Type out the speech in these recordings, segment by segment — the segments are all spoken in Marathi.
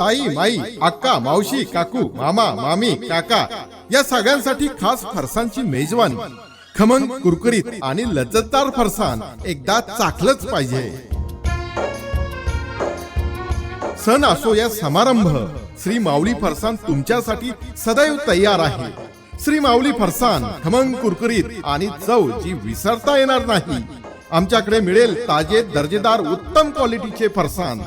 ताई माई अक्का मावशी काकू मामा मामी काका या सगळ्यांसाठी खास फरसांची मेजवानी खमंग कुरकुरीत आणि लज्जतदार फरसाण एकदा चाखलंच पाहिजे. सण असो या समारंभ श्री माऊली फरसाण तुमच्यासाठी सदैव तयार आहे. श्री माऊली फरसाण खमंग कुरकुरीत आणि चव जी विसरता येणार नाही. आमच्याकडे मिळेल ताजे दर्जेदार उत्तम क्वालिटीचे फरसान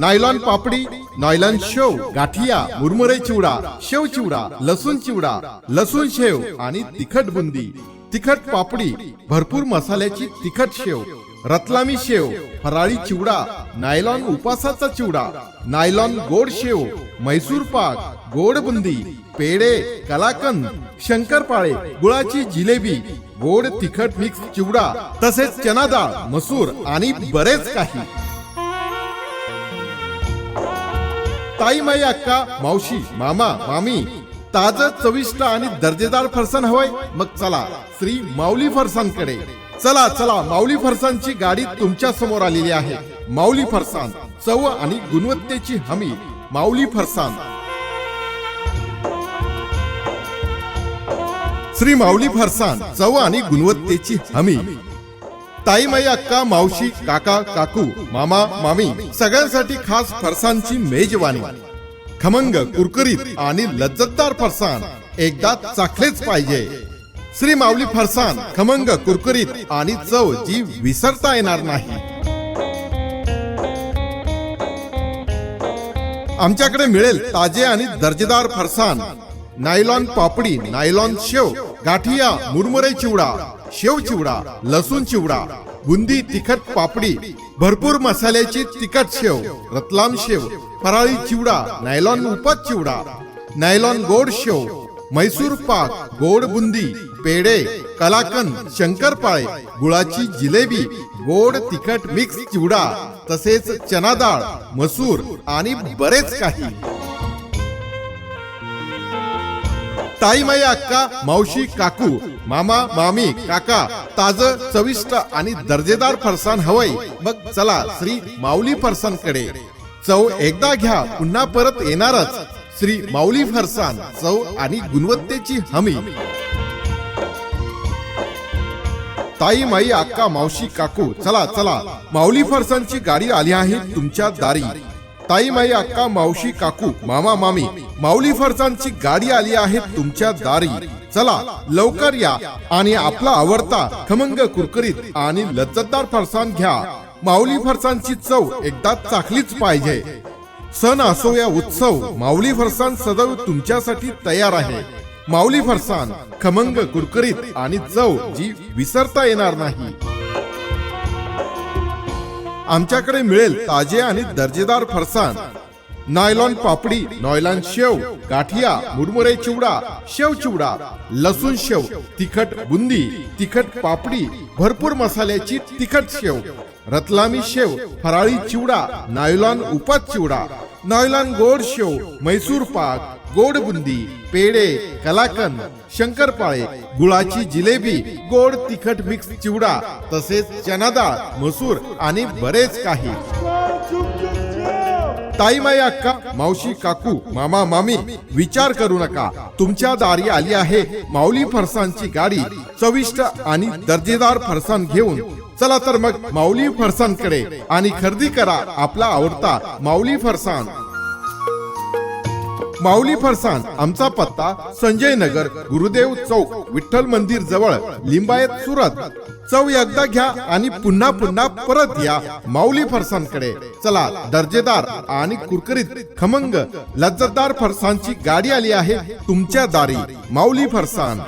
नायलॉन पापडी नायलॉन शेव गाठिया मुरमुरे चिवडा शेव चिवडा लसूण चिवडा लसूण शेव आणि तिखट बुंदी. तिखट पापडी भरपूर मसाल्याची तिखट शेव रतलामी शेव फराळी चिवडा नायलॉन उपासाचा चिवडा नायलॉन गोड शेव मैसूर पाक गोड बुंदी पेढे कलाकंद शंकरपाळे गुळाची जिलेबी गोड तिखट मिक्स चिवडा तसेच चना डाळ मसूर आणि बरेच काही. ताई माई अक्का मावशी मामा मामी ताज चविष्ट आणि दर्जेदार फरसाण हवंय. मग चला श्री माऊली फरसाणकडे. चला चला माऊली फरसाणची गाडी तुमच्यासमोर आलेली आहे. माऊली फरसाण चव आणि गुणवत्तेची हमी माऊली फरसाण श्री माऊली फरसाण चव आणि गुणवत्तेची हमी. ताईमाई अक्का मावशी काका काकू मामा मामी सगळ्यांसाठी खास फरसांची मेजवानी. खमंग कुरकुरीत आणि लज्जतदार फरसाण एकदा चाखलेच पाहिजे. श्री माऊली फरसाण खमंग कुरकुरीत आणि चव जी विसरता येणार नाही. आमच्याकडे मिळेल ताजे आणि दर्जेदार फरसाण. नायलॉन पापडी नायलॉन शेव गाठिया मुरमुरे चिवडा शेव चिवडा लसूण चिवडा बुंदी तिखट पापडी भरपूर मसाल्याची तिखट शेव रतलाम शेव फराळी चिवडा नायलॉन उपात चिवडा नायलॉन गोड शेव मैसूर पाक गोड बुंदी पेढे कलाकंद शंकरपाळे गुळाची जिलेबी गोड तिखट मिक्स चिवडा तसेच चना डाळ मसूर आणि बरेच काही. ताई माई अक्का मावशी काकू मामा मामी काका ताज चविष्ट आणि दर्जेदार फरसाण हवंय. मग चला श्री माऊली फरसाणकडे. चव एकदा घ्या पुन्हा परत येणारच. श्री माऊली फरसाण चव आणि गुणवत्तेची हमी. ताई माई अक्का मावशी काकू चला चला. माऊली फरसाणची गाडी आली आहे तुमच्या दारी. ताई माई अक्का मावशी काकू मामा मामी माऊली फरसांची गाडी आली आहे तुमच्या दारी. चला लवकर या आणि आपला आवडता खमंग कुरकुरीत आणि लज्जतदार फरसाण घ्या. माऊली फरसांची चव एकदा चाखलीच पाहिजे. सण असो या उत्सव माऊली फरसाण सदैव तुमच्यासाठी तयार आहे. माऊली फरसाण खमंग कुरकुरीत आणि चव जी विसरता येणार नाही. आमच्याकडे मिळेल ताजे आणि दर्जेदार फरसाण. नायलॉन पापडी नॉयलॉन शेव गाठिया मुरमुरे चिवडा शेव चिवडा लसूण शेव तिखट बुंदी तिखट पापडी भरपूर मसाल्याची तिखट शेव रतलामी शेव फराळी चिवडा नायलॉन उपात चिवडा नायलॉन गोड शेव मैसूर पाक गोड बुंदी पेढे कलाकंद शंकरपाळे गुळाची जिलेबी गोड तिखट मिक्स चिवडा तसेच चना डाळ मसूर आणि बरेच काही. ताईमाई अक्का मावशी काकू मामा मामी विचार करू नका. तुमच्या दारी आली आहे माऊली फरसांची गाडी. चविष्ट आणि दर्जेदार फरसाण घेऊन चला तर मग माऊली फरसांकडे आणि खरेदी करा आपला आवडता माऊली फरसाण. माऊली फरसान आमचा पत्ता संजय नगर गुरुदेव चौक विठ्ठल मंदिर जवळ लिंबायत सुरत. चव एकदा घ्या आणि पुन्हा पुन्हा परत या माऊली फरसाणकडे. चला दर्जेदार आणि कुरकुरीत खमंग लज्जतदार फरसाणची गाडी आली आहे तुमच्या दारी. माऊली फरसान.